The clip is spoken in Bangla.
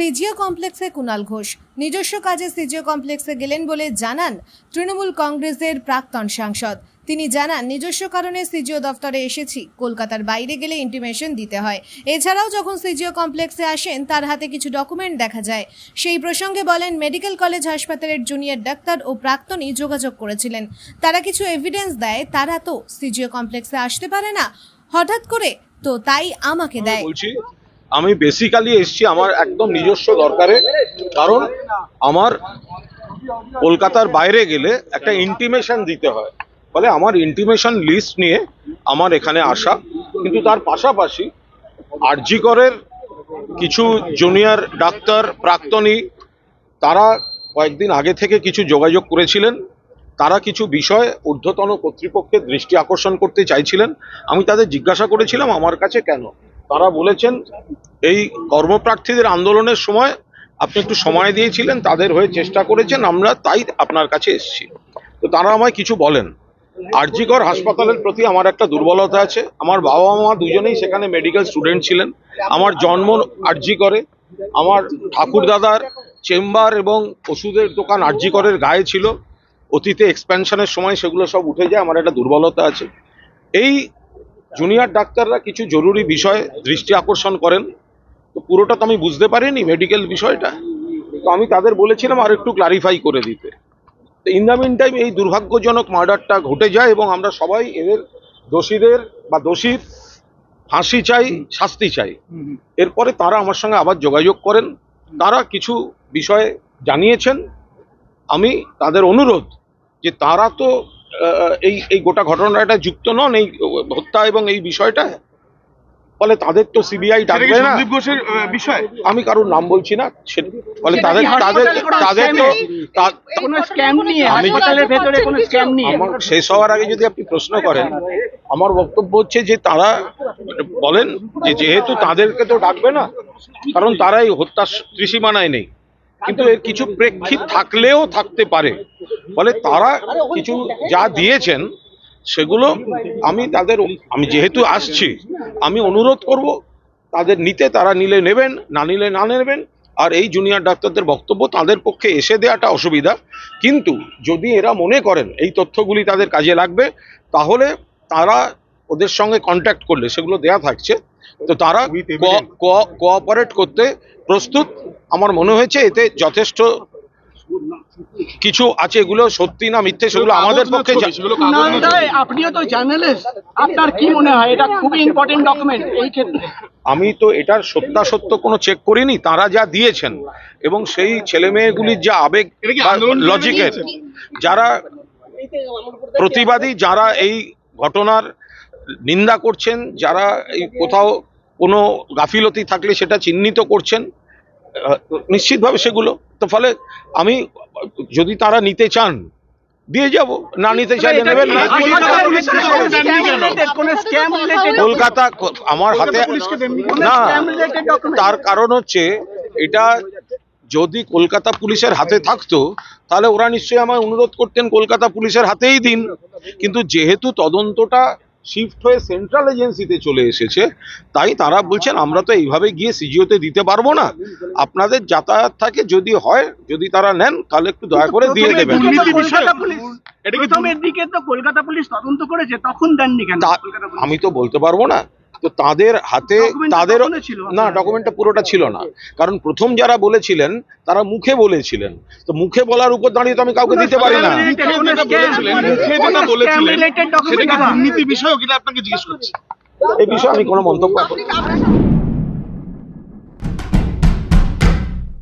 সিজিও কমপ্লেক্সে কুণাল ঘোষ। নিজস্ব কাজে সিজিও কমপ্লেক্সে গেলেন বলে জানান তৃণমূল কংগ্রেসের প্রাক্তন সাংসদ। তিনি জানান নিজস্ব কারণে সিজিও দফতরে এসেছি কলকাতার বাইরে গেলে ইন্টিমেশন দিতে হয়। এছাড়াও যখন সিজিও কমপ্লেক্সে আসেন তার হাতে কিছু ডকুমেন্ট দেখা যায়। সেই প্রসঙ্গে বলেন মেডিকেল কলেজ হাসপাতালের জুনিয়র ডাক্তার ও প্রাক্তনই যোগাযোগ করেছিলেন। তারা কিছু এভিডেন্স দেয় তারা তো সিজিও কমপ্লেক্সে আসতে পারে না। হঠাৎ করে তো তাই আমাকে দেয়। আমি বেসিক্যালি এসেছি আমার একদম নিজস্ব দরকারে, কারণ আমার কলকাতার বাইরে গেলে একটা ইন্টিমেশন দিতে হয়। ফলে আমার ইন্টিমেশন লিস্ট নিয়ে আমার এখানে আসা, কিন্তু তার পাশাপাশি আরজিকরের কিছু জুনিয়র ডাক্তার, প্রাক্তনী, তারা কয়েকদিন আগে থেকে কিছু যোগাযোগ করেছিলেন। তারা কিছু বিষয় ঊর্ধ্বতন কর্তৃপক্ষের দৃষ্টি আকর্ষণ করতে চাইছিলেন। আমি তাদের জিজ্ঞাসা করেছিলাম, আমার কাছে কেন? তারা বলেছেন, এই কর্মপ্রার্থীদের আন্দোলনের সময় আপনি একটু সময় দিয়েছিলেন, তাদের হয়ে চেষ্টা করেছেন, আমরা তাই আপনার কাছে এসেছি। তো তারা আমায় কিছু বলেন। আরজিকর হাসপাতালের প্রতি আমার একটা দুর্বলতা আছে। আমার বাবা মা দুজনেই সেখানে মেডিকেল স্টুডেন্ট ছিলেন। আমার জন্ম আরজিকরে। আমার ঠাকুর দাদার চেম্বার এবং ওষুধের দোকান আরজিকরের গায়ে ছিল। অতীতে এক্সপ্যানশনের সময় সেগুলো সব উঠে যায়, আমার একটা দুর্বলতা আছে। এই জুনিয়র ডাক্তাররা কিছু জরুরি বিষয় দৃষ্টি আকর্ষণ করেন। তো পুরোটা তো আমি বুঝতে পারিনি মেডিকেল বিষয়টা। তো আমি তাদের বলেছিলাম আর একটু ক্লারিফাই করে দিতে। তো ইন দ্য মিন টাইম এই দুর্ভাগ্যজনক মার্ডারটা ঘটে যায় এবং আমরা সবাই এদের দোষীদের বা দোষীর ফাঁসি চাই, শাস্তি চাই। এরপরে তারা আমার সঙ্গে আবার যোগাযোগ করেন। তারা কিছু বিষয়ে জানিয়েছেন। আমি তাদের অনুরোধ যে তারা তো এই এই গোটা ঘটনাটা যুক্ত নন এই হত্যা এবং এই বিষয়টা? ফলে তাদের তো সিবিআই ডাকবে না। সন্দীপ ঘোষের বিষয়? আমি কারোর নাম বলছি না ফলে তাদের তাদের তাদের তো কোনো স্ক্যাম নিয়ে হাসপাতালের ভেতরে কোনো স্ক্যাম নিয়ে আমার শেষ হওয়ার আগে যদি আপনি প্রশ্ন করেন আমার বক্তব্য হচ্ছে যে তারা বলেন যে যেহেতু তাদেরকে তো ডাকবে না কারণ তারা এই হত্যা ত্রিসীমানায় নেই। কিন্তু এর কিছু প্রেক্ষিত থাকলেও থাকতে পারে। ফলে তারা কিছু যা দিয়েছেন সেগুলো আমি তাদের আমি যেহেতু আসছি আমি অনুরোধ করব তাদের নিতে তারা নিলে নেবেন না নিলে না নেবেন আর এই জুনিয়র ডাক্তারদের বক্তব্য তাদের পক্ষে এসে দেওয়াটা অসুবিধা। কিন্তু যদি এরা মনে করেন এই তথ্যগুলি তাদের কাজে লাগবে তাহলে তারা ওদের সঙ্গে কন্ট্যাক্ট করলে সেগুলো দেয়া থাকছে। তো তারা কোঅপারেট করতে প্রস্তুত। আমার মনে হয়েছে এতে যথেষ্ট কিছু আছে এগুলো সত্যি না মিথ্যে সেগুলো আমাদের পক্ষে আপনিও তো জার্নালিস্ট আপনার কি মনে হয়? এটা খুবই ইম্পর্টেন্ট ডকুমেন্ট এই ক্ষেত্রে। আমি তো এটার সত্যাসত্য কোনো চেক করিনি তারা যা দিয়েছেন এবং সেই ছেলে মেয়েগুলির যা আবেগ লজিকের যারা প্রতিবাদী যারা এই ঘটনার নিন্দা করছেন যারা এই কোথাও কোনো গাফিলতি থাকলে সেটা চিহ্নিত করছেন নিশ্চিতভাবে সেগুলো। তো ফলে আমি যদি তারা নিতে চান দিয়ে যাব। না নিতে চাইলে নেবেন না। কলকাতা আমার হাতে? না তার কারণ হচ্ছে এটা যদি কলকাতা পুলিশের হাতে থাকতো তাহলে ওরা নিশ্চয়ই আমায় অনুরোধ করতেন কলকাতা পুলিশের হাতেই দিন। কিন্তু যেহেতু তদন্তটা শিফট হয়ে সেন্ট্রাল এজেন্সিতে চলে এসেছে তাই তারা বলছেন আমরা তো এইভাবে গিয়ে সিজিওতে দিতে পারব না। আপনাদের যাতায়াত থাকে যদি হয় যদি তারা নেন তাহলে একটু দয়া করে দিয়ে দেবেন? আমি তো বলতে পারব না। তো তাদের হাতে তাদের। না ডকুমেন্টটা পুরোটা ছিল না। কারণ প্রথম যারা বলেছিলেন তারা মুখে বলেছিলেন। তো মুখে বলার উপর দাঁড়িয়ে তো আমি কাউকে দিতে পারি না। বিষয় আপনাকে জিজ্ঞেস করছি? এই বিষয়ে আমি কোনো মন্তব্য করব না।